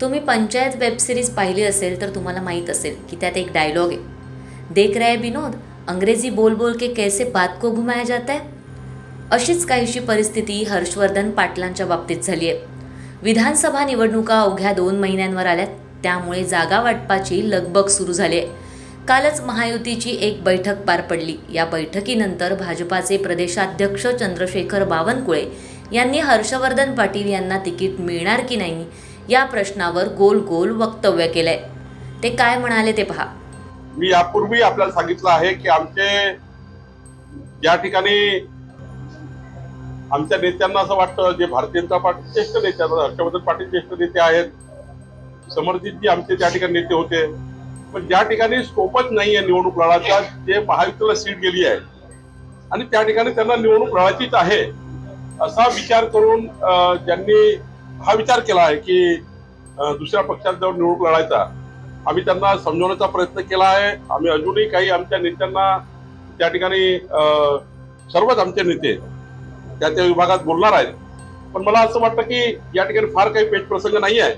तुम्ही पंचायत वेबसिरीज पाहिली असेल तर तुम्हाला माहीत असेल की त्यात एक डायलॉग आहे. देख रहे विनोद अंग्रेजी बोल बोल के कैसे बात को घुमाया जाता है? अशीच काहीशी परिस्थिती हर्षवर्धन पाटलांच्या बाबतीत झाली आहे. विधानसभा निवडणुका अवघ्या दोन महिन्यांवर आल्यात त्यामुळे जागा वाटपाची लगबग सुरू झाली आहे. कालच महायुतीची एक बैठक पार पडली. या बैठकीनंतर भाजपाचे प्रदेशाध्यक्ष चंद्रशेखर बावनकुळे यांनी हर्षवर्धन पाटील यांना तिकीट मिळणार की नाही या प्रश्नावर गोल गोल वक्तव्य केलंय. ते काय म्हणाले ते पहा. मी यापूर्वी आपल्याला सांगितलं आहे की आमचे ज्या ठिकाणी आमच्या नेत्यांना असं वाटतं जे भारतीय जनता पार्टी ज्येष्ठ नेते हर्षवर्धन पाटील ज्येष्ठ नेते आहेत समर्जितजी आमचे त्या ठिकाणी नेते होते पण ज्या ठिकाणी स्कोपच नाही आहे निवडणूक लढायचा जे महायुतीला सीट गेली आहे आणि त्या ठिकाणी त्यांना निवडणूक लढायचीच आहे असा विचार करून ज्यांनी हा विचार केला आहे की दुसऱ्या पक्षात जाऊन निवडणूक लढायचा. आम्ही त्यांना समजवण्याचा प्रयत्न केला आहे. आम्ही अजूनही काही आमच्या नेत्यांना त्या ठिकाणी सर्वच आमचे नेते त्या त्या विभागात बोलणार आहेत. पण मला असं वाटतं की या ठिकाणी फार काही पेच प्रसंग नाही आहे.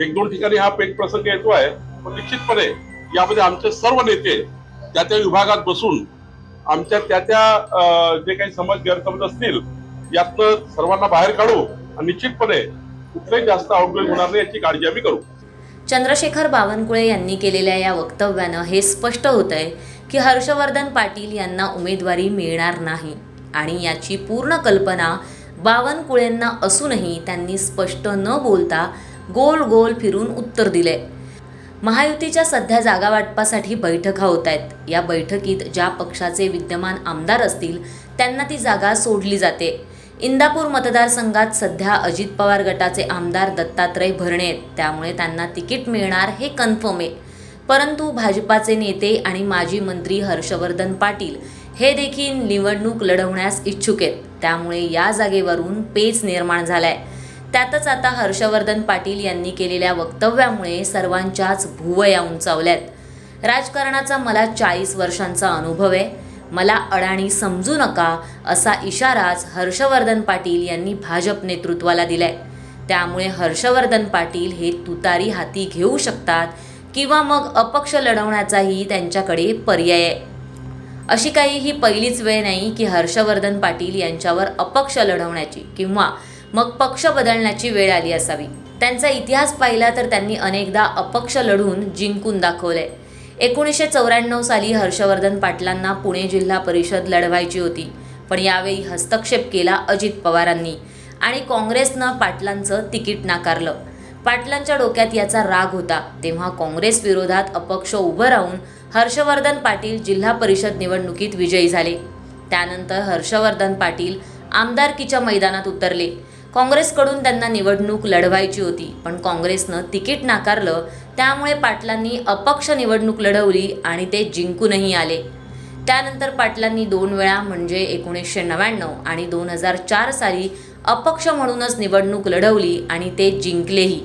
एक दोन ठिकाणी हा पेच प्रसंग येतो आहे. पण निश्चितपणे यामध्ये आमचे सर्व नेते त्या त्या विभागात बसून आमच्या त्या त्या जे काही समज गैरसमज असतील यातनं सर्वांना बाहेर काढू निश्चितपणे कुठलंही जास्त आउटब्रेक होणार नाही याची काळजी आम्ही करू. चंद्रशेखर बावनकुळे यांनी केलेल्या या वक्तव्यानं हे स्पष्ट होत आहे की हर्षवर्धन पाटील यांना उमेदवारी मिळणार नाही आणि याची पूर्ण कल्पना बावनकुळेंना असूनही त्यांनी स्पष्ट न बोलता गोल गोल फिरून उत्तर दिले महायुतीच्या सध्या जागा वाटपासाठी बैठका होत आहेत. या बैठकीत ज्या पक्षाचे विद्यमान आमदार असतील त्यांना ती जागा सोडली जाते. इंदापूर मतदारसंघात सध्या अजित पवार गटाचे आमदार दत्तात्रय भरणे आहेत. त्यामुळे त्यांना तिकीट मिळणार हे कन्फर्म आहे. परंतु भाजपाचे नेते आणि माजी मंत्री हर्षवर्धन पाटील हे देखील निवडणूक लढवण्यास इच्छुक आहेत. त्यामुळे या जागेवरून पेच निर्माण झालाय. त्यातच आता हर्षवर्धन पाटील यांनी केलेल्या वक्तव्यामुळे सर्वांच्याच भुवया उंचावल्यात. राजकारणाचा मला चाळीस वर्षांचा अनुभव आहे. मला अडाणी समजू नका असा इशाराच हर्षवर्धन पाटील यांनी भाजप नेतृत्वाला दिलाय. त्यामुळे हर्षवर्धन पाटील हे तुतारी हाती घेऊ शकतात किंवा मग अपक्ष लढवण्याचाही त्यांच्याकडे पर्याय आहे. अशी काही ही पहिलीच वेळ नाही की हर्षवर्धन पाटील यांच्यावर अपक्ष लढवण्याची किंवा मग पक्ष बदलण्याची वेळ आली असावी. त्यांचा इतिहास पाहिला तर त्यांनी अनेकदा अपक्ष लढून जिंकून दाखवलंय. एकोणीसशे चौऱ्याण्णव साली हर्षवर्धन पाटलांना पुणे जिल्हा परिषद लढवायची होती. पण यावेळी हस्तक्षेप केला अजित पवारांनी आणि काँग्रेसनं पाटलांचं तिकीट नाकारलं. पाटलांच्या डोक्यात याचा राग होता. तेव्हा काँग्रेस विरोधात अपक्ष उभं राहून हर्षवर्धन पाटील जिल्हा परिषद निवडणुकीत विजयी झाले. त्यानंतर हर्षवर्धन पाटील आमदारकीच्या मैदानात उतरले. काँग्रेसकडून त्यांना निवडणूक लढवायची होती पण काँग्रेसनं तिकीट नाकारलं त्यामुळे पाटलांनी अपक्ष निवडणूक लढवली आणि ते जिंकूनही आले. त्यानंतर पाटलांनी दोन वेळा म्हणजे एकोणीसशे नव्याण्णव आणि दोन हजार चार साली अपक्ष म्हणूनच निवडणूक लढवली आणि ते जिंकलेही.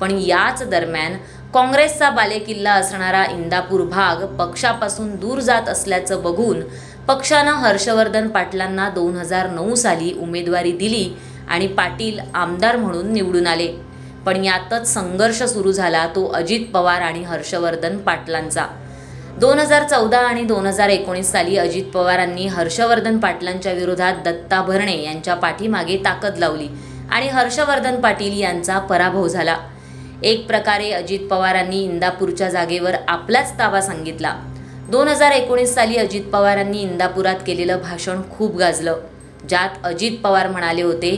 पण याच दरम्यान काँग्रेसचा बालेकिल्ला असणारा इंदापूर भाग पक्षापासून दूर जात असल्याचं बघून पक्षानं हर्षवर्धन पाटलांना दोन हजार नऊ साली उमेदवारी दिली आणि पाटील आमदार म्हणून निवडून आले. पण यातच संघर्ष सुरू झाला तो अजित पवार आणि हर्षवर्धन पाटलांचा. दोन हजार चौदा आणि दोन हजार एकोणीस साली अजित पवारांनी हर्षवर्धन पाटलांच्या विरोधात दत्ता भरणे यांच्या पाठीमागे ताकद लावली आणि हर्षवर्धन पाटील यांचा पराभव झाला. एक प्रकारे अजित पवारांनी इंदापूरच्या जागेवर आपलाच ताबा सांगितला. दोन हजार एकोणीस साली अजित पवारांनी इंदापुरात केलेलं भाषण खूप गाजलं. ज्यात अजित पवार म्हणाले होते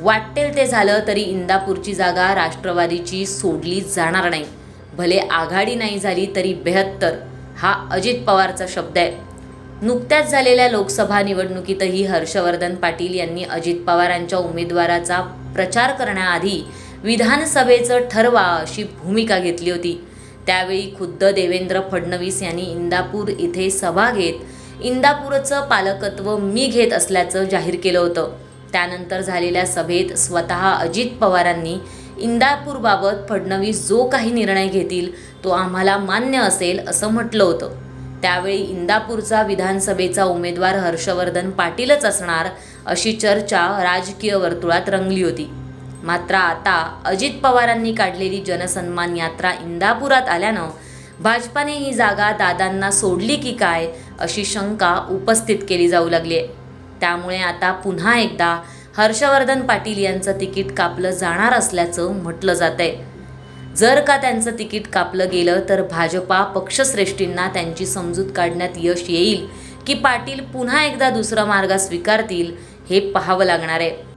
वाटेल ते झालं तरी इंदापूरची जागा राष्ट्रवादीची सोडली जाणार नाही. भले आघाडी नाही झाली तरी बेहत्तर हा अजित पवारचा शब्द आहे. नुकत्याच झालेल्या लोकसभा निवडणुकीतही हर्षवर्धन पाटील यांनी अजित पवारांच्या उमेदवाराचा प्रचार करण्याआधी विधानसभेचं ठरवा अशी भूमिका घेतली होती. त्यावेळी खुद्द देवेंद्र फडणवीस यांनी इंदापूर इथे सभा घेत इंदापूरचं पालकत्व मी घेत असल्याचं जाहीर केलं होतं. त्यानंतर झालेल्या सभेत स्वतः अजित पवारांनी इंदापूरबाबत फडणवीस जो काही निर्णय घेतील तो आम्हाला मान्य असेल असं म्हटलं होतं. त्यावेळी इंदापूरचा विधानसभेचा उमेदवार हर्षवर्धन पाटीलच असणार अशी चर्चा राजकीय वर्तुळात रंगली होती. मात्र आता अजित पवारांनी काढलेली जनसन्मान यात्रा इंदापुरात आल्यानं भाजपाने ही जागा दादांना सोडली की काय अशी शंका उपस्थित केली जाऊ लागली आहे. त्यामुळे आता पुन्हा एकदा हर्षवर्धन पाटील यांचं तिकीट कापलं जाणार असल्याचं म्हटलं जात आहे जर का त्यांचं तिकीट कापलं गेलं तर भाजपा पक्षश्रेष्ठींना त्यांची समजूत काढण्यात यश येईल की पाटील पुन्हा एकदा दुसरा मार्ग स्वीकारतील हे पाहावं लागणार आहे.